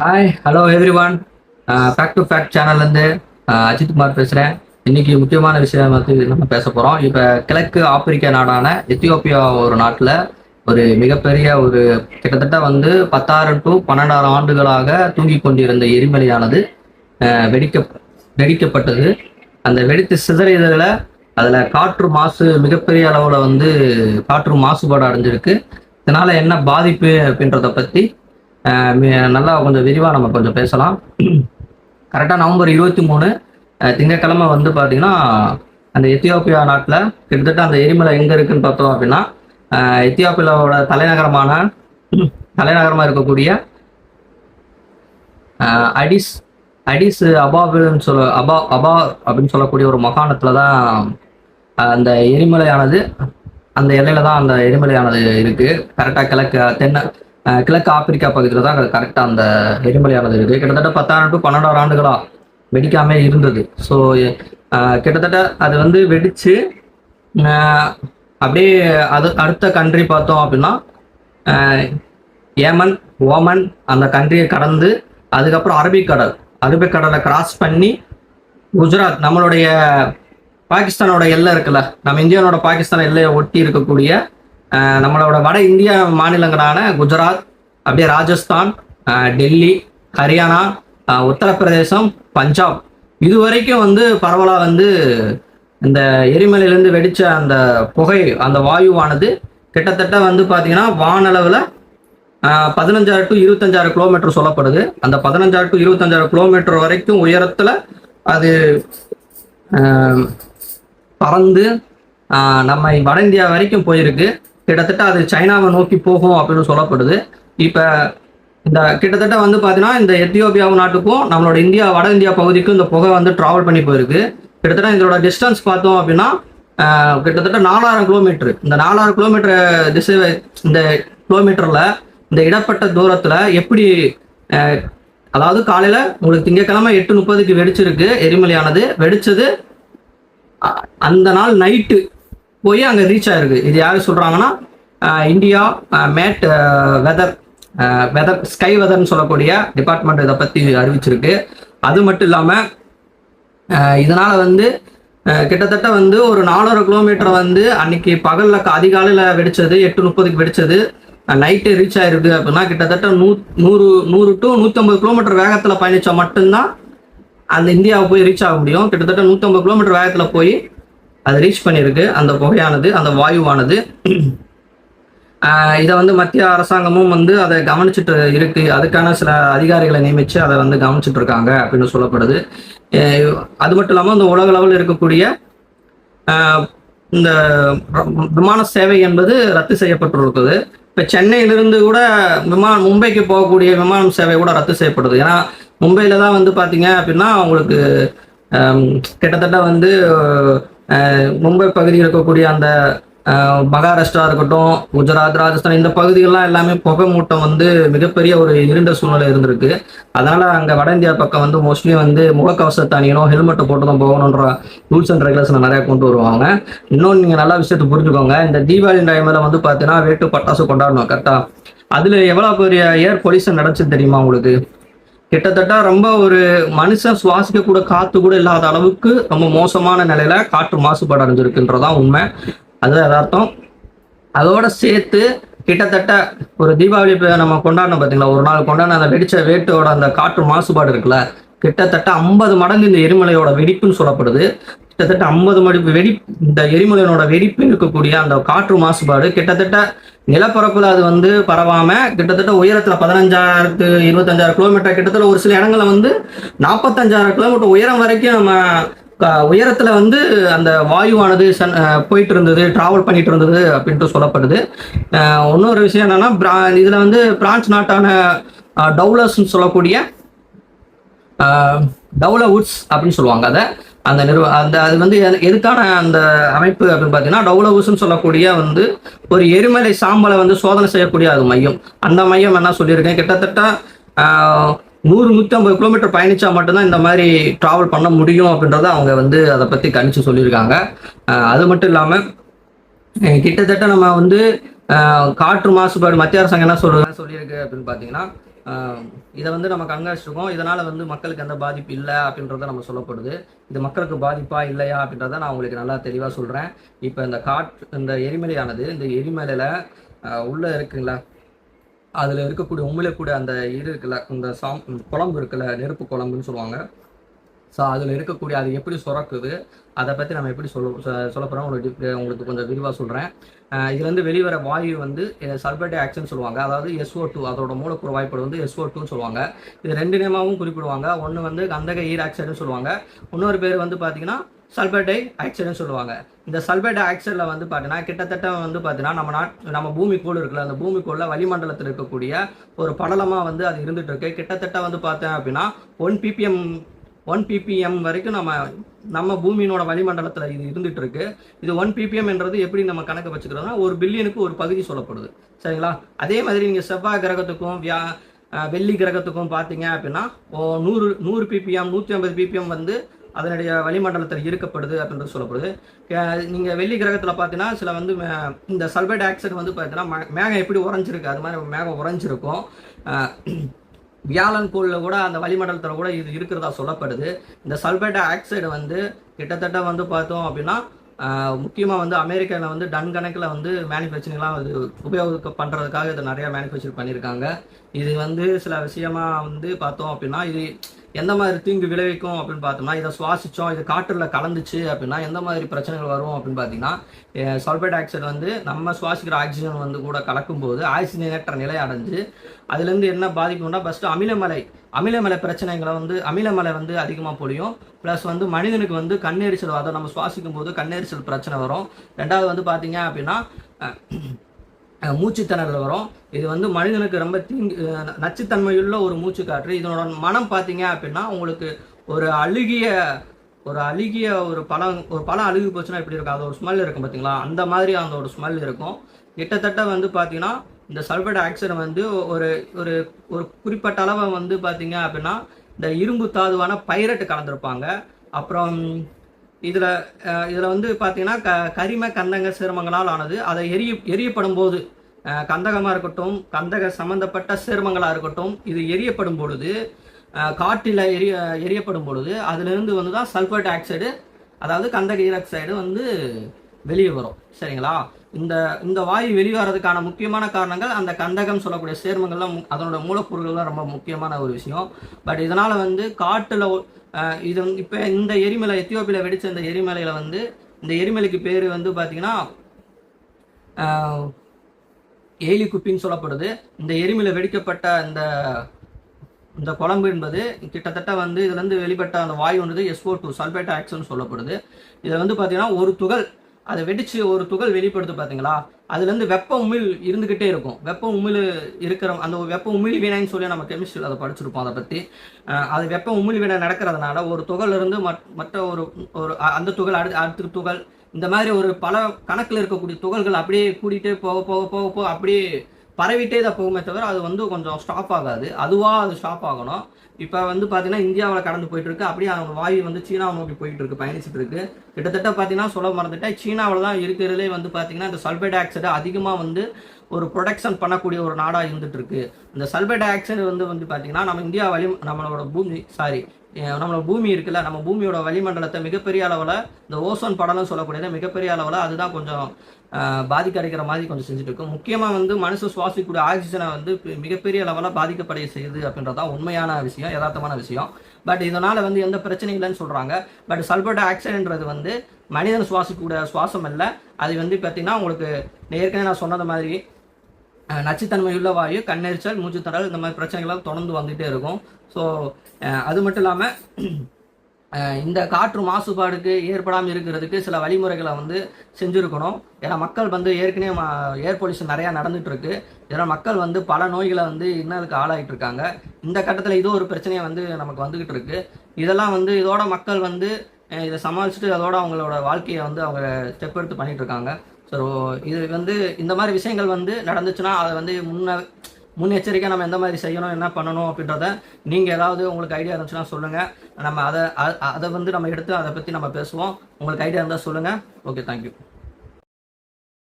Hi hello every one fact to fact சேனல்லேருந்து Ajith Kumar பேசுகிறேன் இன்னைக்கு முக்கியமான விஷயம் வந்து நம்ம பேச போகிறோம் இப்போ கிழக்கு ஆப்பிரிக்க நாடான எத்தியோப்பியா ஒரு நாட்டில் ஒரு மிகப்பெரிய ஒரு கிட்டத்தட்ட வந்து பத்தாயிரம் டு பன்னெண்டாயிரம் ஆண்டுகளாக தூங்கி கொண்டிருந்த எரிமலையானது வெடிக்க வெடிக்கப்பட்டது. அந்த வெடித்து சிதறியதில் அதில் காற்று மாசு மிகப்பெரிய அளவில் வந்து காற்று மாசுபாடு அடைஞ்சிருக்கு. இதனால என்ன பாதிப்பு அப்படின்றத பற்றி நல்லா கொஞ்சம் விரிவாக நம்ம கொஞ்சம் பேசலாம். கரெக்டாக நவம்பர் இருபத்தி மூணு திங்கட்கிழமை வந்து பார்த்தீங்கன்னா அந்த எத்தியோப்பியா நாட்டில் கிட்டத்தட்ட அந்த எரிமலை எங்கே இருக்குன்னு பார்த்தோம் அப்படின்னா எத்தியோப்பியாவோட தலைநகரமான தலைநகரமாக இருக்கக்கூடிய அடிஸ் அடிஸ் அபாபில்னு சொல்ல அபா அபா அப்படின்னு சொல்லக்கூடிய ஒரு மகாணத்தில் தான் அந்த எரிமலையானது அந்த எல்லையில தான் அந்த எரிமலையானது இருக்கு. கரெக்டாக கிழக்கு தென்ன கிழக்கு ஆப்பிரிக்கா பகுதியில் தான் கரெக்டாக அந்த எரிமலையானது இருக்குது கிட்டத்தட்ட பத்தாயிரம் டு பன்னெண்டாயிரம் ஆண்டுகளாக வெடிக்காம இருந்தது. ஸோ கிட்டத்தட்ட அது வந்து வெடித்து அப்படியே அது அடுத்த கண்ட்ரி பார்த்தோம் அப்படின்னா ஏமன் ஓமன் அந்த கண்ட்ரியை கடந்து அதுக்கப்புறம் அரபிக்கடல் அரபிக்கடலை கிராஸ் பண்ணி குஜராத் நம்மளுடைய பாகிஸ்தானோட எல்லை இருக்குல்ல நம்ம இந்தியாவோட பாகிஸ்தான் எல்லையை ஒட்டி இருக்கக்கூடிய நம்மளோட வட இந்திய மாநிலங்களான குஜராத் அப்படியே ராஜஸ்தான் டெல்லி ஹரியானா உத்தரப்பிரதேசம் பஞ்சாப். இது வரைக்கும் வந்து பரவலாக வந்து இந்த எரிமலையிலேருந்து வெடித்த அந்த புகை அந்த வாயுவானது கிட்டத்தட்ட வந்து பார்த்தீங்கன்னா வானளவில் பதினஞ்சாயிரம் டு இருபத்தஞ்சாயிரம் கிலோமீட்டர் சொல்லப்படுது. அந்த பதினஞ்சாயிரம் டு இருபத்தஞ்சாயிரம் கிலோமீட்டர் வரைக்கும் உயரத்தில் அது பறந்து நம்ம வட இந்தியா வரைக்கும் போயிருக்கு. கிட்டத்தட்ட அது சைனாவை நோக்கி போகும் அப்படின்னு சொல்லப்படுது. இப்போ இந்த கிட்டத்தட்ட வந்து பார்த்தீங்கன்னா இந்த எத்தியோப்பியா நாட்டுக்கும் நம்மளோட இந்தியா வட இந்தியா பகுதிக்கும் இந்த புகை வந்து டிராவல் பண்ணி போயிருக்கு. கிட்டத்தட்ட இதோட டிஸ்டன்ஸ் பார்த்தோம் அப்படின்னா கிட்டத்தட்ட நாலாயிரம் கிலோமீட்டர் இந்த நாலாயிரம் கிலோமீட்டர் திசை இந்த கிலோமீட்டரில் இந்த இடப்பட்ட தூரத்தில் எப்படி அதாவது காலையில் உங்களுக்கு திங்கக்கிழமை எட்டு முப்பதுக்கு வெடிச்சிருக்கு எரிமலையானது. வெடிச்சது அ- அந்த நாள் நைட்டு போய் அங்கே ரீச் ஆயிருக்கு. இது யார் சொல்கிறாங்கன்னா India met weather weather sky வெதர்னு சொல்லக்கூடிய டிபார்ட்மெண்ட் இதை பற்றி அறிவிச்சிருக்கு. அது மட்டும் இல்லாமல் இதனால் வந்து கிட்டத்தட்ட வந்து ஒரு நாலரை கிலோமீட்டர் வந்து அன்னைக்கு பகலில் அதிகாலையில் வெடிச்சது எட்டு முப்பதுக்கு வெடிச்சது. நைட்டு ரீச் ஆயிருக்கு அப்படின்னா கிட்டத்தட்ட நூ நூறு நூறு டு நூற்றம்பது கிலோமீட்டர் வேகத்தில் பயணிச்சா மட்டும்தான் அந்த இந்தியாவை போய் ரீச் ஆக முடியும். கிட்டத்தட்ட நூற்றம்பது கிலோமீட்டர் வேகத்தில் போய் அது ரீச் பண்ணியிருக்கு அந்த புகையானது அந்த வாயுவானது. இதை வந்து மத்திய அரசாங்கமும் வந்து அதை கவனிச்சுட்டு இருக்கு. அதுக்கான சில அதிகாரிகளை நியமிச்சு அதை வந்து கவனிச்சுட்டு இருக்காங்க அப்படின்னு சொல்லப்படுது. அது மட்டும் இல்லாமல் இந்த உலக அளவில் இருக்கக்கூடிய இந்த விமான சேவை என்பது ரத்து செய்யப்பட்டிருக்குது. இப்போ சென்னையிலிருந்து கூட விமான மும்பைக்கு போகக்கூடிய விமானம் சேவை கூட ரத்து செய்யப்படுது. ஏன்னா மும்பையில் தான் வந்து பார்த்தீங்க அப்படின்னா உங்களுக்கு கிட்டத்தட்ட வந்து மும்பை பகுதியில் இருக்கக்கூடிய அந்த மகாராஷ்டிரா இருக்கட்டும் குஜராத் ராஜஸ்தான் இந்த பகுதிகள்லாம் எல்லாமே புகை மூட்டம் வந்து மிகப்பெரிய ஒரு இருண்ட சூழ்நிலை இருந்திருக்கு. அதனால அங்கே வட இந்தியா பக்கம் வந்து மோஸ்ட்லி வந்து முகக்கவசத்தை அணியணும் ஹெல்மெட்டை போட்டு தான் போகணுன்ற ரூல்ஸ் அண்ட் ரெகுலேஷன் நிறைய கொண்டு வருவாங்க. இன்னொன்று நீங்கள் நல்லா விஷயத்தை புரிஞ்சுக்கோங்க. இந்த தீபாவளி டைமில் வந்து பார்த்தீங்கன்னா வேட்டு பட்டாசு கொண்டாடணும் கரெக்டாக அதில் எவ்வளோ பெரிய ஏர் பொல்யூஷன் நடந்துச்சு தெரியுமா உங்களுக்கு? கிட்டத்தட்ட ரொம்ப ஒரு மனுஷன் சுவாசிக்க கூட காத்து கூட இல்லாத அளவுக்கு ரொம்ப மோசமான நிலையில காற்று மாசுபாடு அடைஞ்சிருக்குன்றதா உண்மை. அது அர்த்தம் அதோட சேர்த்து கிட்டத்தட்ட ஒரு தீபாவளி நம்ம கொண்டாடணும் பார்த்தீங்களா ஒரு நாள் கொண்டாடின அந்த வெடிச்ச வேட்டோட அந்த காற்று மாசுபாடு இருக்குல்ல கிட்டத்தட்ட ஐம்பது மடங்கு இந்த எரிமலையோட வெடிப்புன்னு சொல்லப்படுது. கிட்டத்தட்ட ஐம்பது மடிப்பு வெடி இந்த எரிமலையோட வெடிப்பு இருக்கக்கூடிய அந்த காற்று மாசுபாடு கிட்டத்தட்ட நிலப்பரப்புல அது வந்து பரவாம கிட்டத்தட்ட உயரத்துல பதினஞ்சாயிரத்து இருபத்தஞ்சாயிரம் கிலோமீட்டர் கிட்டத்தட்ட ஒரு சில இடங்கள்ல வந்து நாற்பத்தஞ்சாயிரம் கிலோமீட்டர் உயரம் வரைக்கும் நம்ம உயரத்துல வந்து அந்த வாயுவானது சன் போயிட்டு இருந்தது டிராவல் பண்ணிட்டு இருந்தது அப்படின்ட்டு சொல்லப்படுது இன்னொரு விஷயம் என்னன்னா இதுல வந்து பிரான்ஸ் நாட்டான டவுலர்ஸ்னு சொல்லக்கூடிய டவுலவுட்ஸ் அப்படின்னு சொல்லுவாங்க அதை. அந்த நிறுவ அந்த அது வந்து எது- எதுக்கான அந்த அமைப்பு அப்படின்னு பார்த்தீங்கன்னா டவுலவுஸ்னு சொல்லக்கூடிய வந்து ஒரு எரிமலை சாம்பலை வந்து சோதனை செய்யக்கூடிய அது மையம். அந்த மையம் என்ன சொல்லியிருக்கேன்? கிட்டத்தட்ட ஆஹ், நூறு நூற்றி ஐம்பது கிலோமீட்டர் பயணிச்சா மட்டும்தான் இந்த மாதிரி ட்ராவல் பண்ண முடியும் அப்படின்றத அவங்க வந்து அதை பற்றி கணிச்சு சொல்லியிருக்காங்க. அது மட்டும் இல்லாமல் கிட்டத்தட்ட நம்ம வந்து காற்று மாசுபாடு மத்திய அரசாங்கம் என்ன சொல்லுங்க சொல்லியிருக்கு அப்படின்னு பார்த்தீங்கன்னா இதை வந்து நம்ம கண்காணிச்சிருக்கோம் இதனால் வந்து மக்களுக்கு எந்த பாதிப்பு இல்லை அப்படின்றத நம்ம சொல்லப்படுது. இது மக்களுக்கு பாதிப்பா இல்லையா அப்படின்றத நான் உங்களுக்கு நல்லா தெளிவாக சொல்கிறேன் இப்போ இந்த காற்று இந்த எரிமலையானது இந்த எரிமலையில் உள்ளே இருக்குங்களா? அதில் இருக்கக்கூடிய உமிழக்கூடிய அந்த இது இருக்குல்ல இந்த சாம் குழம்பு இருக்குல்ல நெருப்பு குழம்புன்னு சொல்லுவாங்க. ஸோ அதில் இருக்கக்கூடிய அது எப்படி சுரக்குது அதை பற்றி நம்ம எப்படி சொல்ல சொல்ல போகிறோம் உங்களுக்கு உங்களுக்கு கொஞ்சம் விரிவாக சொல்கிறேன் இதுலேருந்து வெளிவர வாயு வந்து சல்பேட்டை ஆக்சன் சொல்லுவாங்க. அதாவது எஸ்ஓ டூ அதோட மூலக்கூறு வாய்ப்பாடு வந்து எஸ்ஓ டூன்னு சொல்லுவாங்க. இது ரெண்டு நேமாவும் குறிப்பிடுவாங்க. ஒன்று வந்து கந்தக ஈராக்சைடுன்னு சொல்லுவாங்க. இன்னொரு பேர் வந்து பார்த்தீங்கன்னா சல்பேட்டை ஆக்சைடுன்னு சொல்லுவாங்க. இந்த சல்பேட்டை ஆக்சைடில் வந்து பார்த்தீங்கன்னா கிட்டத்தட்ட வந்து பார்த்தீங்கன்னா நம்ம நாட் நம்ம பூமிக்கோள் இருக்குல்ல அந்த பூமிக்கோளில் வளிமண்டலத்தில் இருக்கக்கூடிய ஒரு படலமாக வந்து அது இருந்துகிட்டு இருக்கு. கிட்டத்தட்ட வந்து பார்த்தேன் அப்படின்னா ஒன் பிபிஎம் ஒன் பிபிஎம் வரைக்கும் நம்ம நம்ம பூமியினோட வளிமண்டலத்தில் இது இருந்துட்டு இருக்கு இது ஒன் பிபிஎம் என்றது எப்படி நம்ம கணக்கு வச்சுக்கிறோம்னா ஒரு பில்லியனுக்கு ஒரு பகுதி சொல்லப்படுது. சரிங்களா? அதே மாதிரி நீங்கள் செவ்வாய் கிரகத்துக்கும் வியா வெள்ளி கிரகத்துக்கும் பார்த்தீங்க அப்படின்னா ஓ நூறு நூறு பிபிஎம் நூற்றி ஐம்பது பிபிஎம் வந்து அதனுடைய வளிமண்டலத்தில் இருக்கப்படுது அப்படின்றது சொல்லப்படுது. நீங்கள் வெள்ளி கிரகத்தில் பார்த்தீங்கன்னா சில வந்து இந்த சல்பைட் ஆக்சைடு வந்து பார்த்தீங்கன்னா மே- மேகம் எப்படி உறைஞ்சிருக்கு அது மாதிரி மேகம் உறைஞ்சிருக்கும். வியாழன் கோளில் கூட அந்த வளிமண்டலத்தில் கூட இது இருக்கிறதா சொல்லப்படுது. இந்த சல்பேட் ஆக்சைடு வந்து கிட்டத்தட்ட வந்து பார்த்தோம் அப்படின்னா முக்கியமாக வந்து அமெரிக்காவில் வந்து டன் கணக்கில் வந்து மேனுஃபேக்சரிங்லாம் இது உபயோக பண்ணுறதுக்காக இதை நிறையா மேனுஃபேக்சர் பண்ணியிருக்காங்க. இது வந்து சில விஷயமா வந்து பார்த்தோம் அப்படின்னா இது எந்த மாதிரி தீங்கு விளைவிக்கும் அப்படின்னு பார்த்தோம்னா இதை சுவாசிச்சோம் இது காற்றுல கலந்துச்சு அப்படின்னா எந்த மாதிரி பிரச்சனைகள் வரும் அப்படின்னு பார்த்தீங்கன்னா சல்பேட் ஆக்சைடு வந்து நம்ம சுவாசிக்கிற ஆக்சிஜன் வந்து கூட கலக்கும்போது ஆக்சிஜனேற்ற நிலை அடைஞ்சு அதுலேருந்து என்ன பாதிக்கும்னா ஃபஸ்ட்டு அமிலமலை அமிலமலை பிரச்சனைகளை வந்து அமிலமலை வந்து அதிகமாக பொழியும். ப்ளஸ் வந்து மனிதனுக்கு வந்து கண்ணெரிச்சல் அதை நம்ம சுவாசிக்கும் போது கண்ணெரிச்சல் பிரச்சனை வரும். ரெண்டாவது வந்து பார்த்தீங்க அப்படின்னா மூச்சுத்திணறல் வரும். இது வந்து மனிதனுக்கு ரொம்ப தீங்கு நச்சுத்தன்மையுள்ள ஒரு மூச்சு காற்று இதனோட மனம் பார்த்தீங்க அப்படின்னா உங்களுக்கு ஒரு அழுகிய ஒரு அழுகிய ஒரு பழம் ஒரு பழம் அழுகி போச்சுன்னா எப்படி இருக்கும்? அது ஒரு ஸ்மெல் இருக்கும் பார்த்தீங்களா? அந்த மாதிரி அந்த ஒரு ஸ்மெல் இருக்கும். கிட்டத்தட்ட வந்து பார்த்தீங்கன்னா இந்த சல்பேட் ஆக்சைடு வந்து ஒரு ஒரு ஒரு குறிப்பிட்ட அளவை வந்து பார்த்தீங்க அப்படின்னா இந்த இரும்பு தாதுவான பைரட்டு கலந்துருப்பாங்க. அப்புறம் இதில் இதில் வந்து பார்த்தீங்கன்னா க கரிம கந்தக சேர்மங்களால் ஆனது. அதை எரிய எரியப்படும் போது கந்தகமாக இருக்கட்டும் கந்தக சம்பந்தப்பட்ட சேர்மங்களாக இருக்கட்டும் இது எரியப்படும் பொழுது காட்டில் காற்றில் எரிய எரியப்படும் பொழுது அதிலிருந்து வந்து தான் சல்ஃபர் ஆக்சைடு அதாவது கந்தக ஈராக்சைடு வந்து வெளியே வரும். சரிங்களா? இந்த இந்த வாயு வெளிவரதுக்கான முக்கியமான காரணங்கள் அந்த கந்தகம் சொல்லக்கூடிய சேர்மங்கள்லாம் அதனோட மூலப்பொருள் தான் ரொம்ப முக்கியமான ஒரு விஷயம். பட் இதனால் வந்து காட்டில் இது வந்து இப்போ இந்த எரிமலை எத்தியோப்பியில் வெடித்த இந்த எரிமலையில் வந்து இந்த எரிமலைக்கு பேர் வந்து பார்த்தீங்கன்னா ஏலி குப்பின்னு சொல்லப்படுது. இந்த எரிமலை வெடிக்கப்பட்ட இந்த இந்த குழம்பு என்பது கிட்டத்தட்ட வந்து இதுலேருந்து வெளிப்பட்ட அந்த வாயு வந்து எஸ்ஓ டூ சல்பேட் ஆக்சன் சொல்லப்படுது. இதில் வந்து பார்த்தீங்கன்னா ஒரு துகள் அதை வெடிச்சு ஒரு துகள் வெளிப்படுத்து பார்த்தீங்களா? அதுல இருந்து வெப்ப உமிழ் இருந்துகிட்டே இருக்கும். வெப்ப உமிழ் இருக்கிற அந்த வெப்ப உமிழ் வினைன்னு சொல்லி நம்ம கெமிஸ்ட்ரியில் அதை படிச்சிருப்போம் அதை பற்றி அது வெப்ப உமிழ் வினை நடக்கிறதுனால ஒரு துகள் இருந்து மற்ற ஒரு ஒரு அந்த துகள் அடுத்து அடுத்த துகள் இந்த மாதிரி ஒரு பல கணக்கில் இருக்கக்கூடிய துகள்கள் அப்படியே கூட்டிகிட்டே போக போக போக போக அப்படியே பரவிட்டே தான் போகுமே தவிர அது வந்து கொஞ்சம் ஸ்டாப் ஆகாது. அதுவாக அது ஸ்டாப் ஆகணும். இப்போ வந்து பார்த்தீங்கன்னா இந்தியாவில் கடந்து போயிட்டு இருக்கு அப்படியே அவங்க வாயு வந்து சீனாவை நோக்கி போயிட்டு இருக்கு பயணிச்சுட்டு இருக்கு கிட்டத்தட்ட பார்த்தீங்கன்னா சொல்ல மறந்துட்டேன். சீனாவில் தான் இருக்கிறதுலே வந்து பார்த்தீங்கன்னா இந்த சல்பேட் ஆக்சைடு அதிகமாக வந்து ஒரு ப்ரொடக்ஷன் பண்ணக்கூடிய ஒரு நாடாக இருந்துட்டு இருக்கு இந்த சல்பேட் ஆக்சைடு வந்து வந்து பார்த்தீங்கன்னா நம்ம இந்தியா வழி நம்மளோட பூமி சாரி நம்மளோட பூமி இருக்குல்ல நம்ம பூமியோட வளிமண்டலத்தை மிகப்பெரிய அளவில் இந்த ஓசோன் படலம் சொல்லக்கூடியது மிகப்பெரிய அளவில் அதுதான் கொஞ்சம் பாதிக்க அடைக்கிற மாதிரி கொஞ்சம் செஞ்சுட்டு இருக்கும் முக்கியமாக வந்து மனுஷன் சுவாசிக்கக்கூடிய ஆக்சிஜனை வந்து மிகப்பெரிய அளவில் பாதிக்கப்படைய செய்யுது அப்படின்றதான் உண்மையான விஷயம் யதார்த்தமான விஷயம். பட் இதனால் வந்து எந்த பிரச்சனையும் இல்லைன்னு சொல்கிறாங்க பட் சல்பர்ட் ஆக்சைடுன்றது வந்து மனிதன் சுவாசிக்கக்கூடிய சுவாசம் இல்லை அது வந்து பார்த்தீங்கன்னா உங்களுக்கு ஏற்கனவே நான் சொன்னது மாதிரி நச்சுத்தன்மையுள்ள வாயு கண்ணெரிச்சல் மூச்சுத்திணறல் இந்த மாதிரி பிரச்சனைகள்லாம் தொடர்ந்து வந்துகிட்டே இருக்கும். ஸோ அது மட்டும் இல்லாமல் இந்த காற்று மாசுபாடுக்கு ஏற்படாமல் இருக்கிறதுக்கு சில வழிமுறைகளை வந்து செஞ்சுருக்கணும். ஏன்னா மக்கள் வந்து ஏற்கனவே ஏர் பொல்யூஷன் நிறையா நடந்துட்டு இருக்கு இதனால் மக்கள் வந்து பல நோய்களை வந்து இன்னதுக்கு ஆளாகிட்டு இருக்காங்க இந்த கட்டத்தில் இது ஒரு பிரச்சனையை வந்து நமக்கு வந்துக்கிட்டு இருக்கு இதெல்லாம் வந்து இதோட மக்கள் வந்து இதை சமாளிச்சுட்டு அதோட அவங்களோட வாழ்க்கையை வந்து அவங்க ஸ்டெப் எடுத்து பண்ணிட்டு இருக்காங்க ஸோ இது வந்து இந்த மாதிரி விஷயங்கள் வந்து நடந்துச்சுன்னா அதை வந்து முன்ன முன்னெச்சரிக்கை நம்ம எந்த மாதிரி செய்யணும் என்ன பண்ணணும் அப்படின்றத நீங்கள் ஏதாவது உங்களுக்கு ஐடியா இருந்துச்சுன்னா சொல்லுங்கள் நம்ம அதை அதை வந்து நம்ம எடுத்து அதை பற்றி நம்ம பேசுவோம். உங்களுக்கு ஐடியா இருந்தால் சொல்லுங்கள் ஓகே தேங்க்யூ